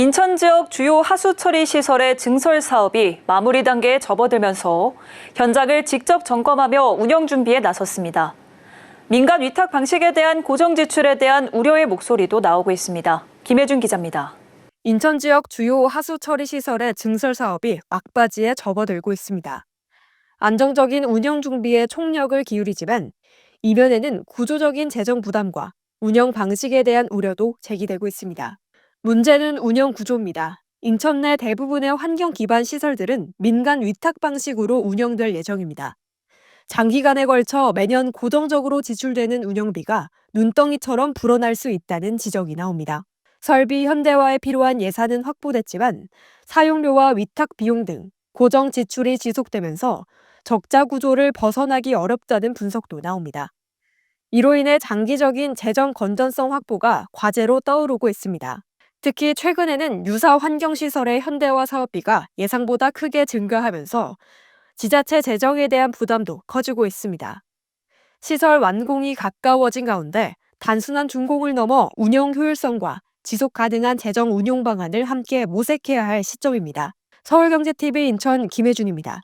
인천 지역 주요 하수 처리 시설의 증설 사업이 마무리 단계에 접어들면서 현장을 직접 점검하며 운영 준비에 나섰습니다. 민간 위탁 방식에 대한 고정 지출에 대한 우려의 목소리도 나오고 있습니다. 김혜준 기자입니다. 인천 지역 주요 하수 처리 시설의 증설 사업이 막바지에 접어들고 있습니다. 안정적인 운영 준비에 총력을 기울이지만 이면에는 구조적인 재정 부담과 운영 방식에 대한 우려도 제기되고 있습니다. 문제는 운영 구조입니다. 인천 내 대부분의 환경 기반 시설들은 민간 위탁 방식으로 운영될 예정입니다. 장기간에 걸쳐 매년 고정적으로 지출되는 운영비가 눈덩이처럼 불어날 수 있다는 지적이 나옵니다. 설비 현대화에 필요한 예산은 확보됐지만 사용료와 위탁 비용 등 고정 지출이 지속되면서 적자 구조를 벗어나기 어렵다는 분석도 나옵니다. 이로 인해 장기적인 재정 건전성 확보가 과제로 떠오르고 있습니다. 특히 최근에는 유사 환경시설의 현대화 사업비가 예상보다 크게 증가하면서 지자체 재정에 대한 부담도 커지고 있습니다. 시설 완공이 가까워진 가운데 단순한 준공을 넘어 운영 효율성과 지속 가능한 재정 운용 방안을 함께 모색해야 할 시점입니다. 서울경제TV 인천 김혜준입니다.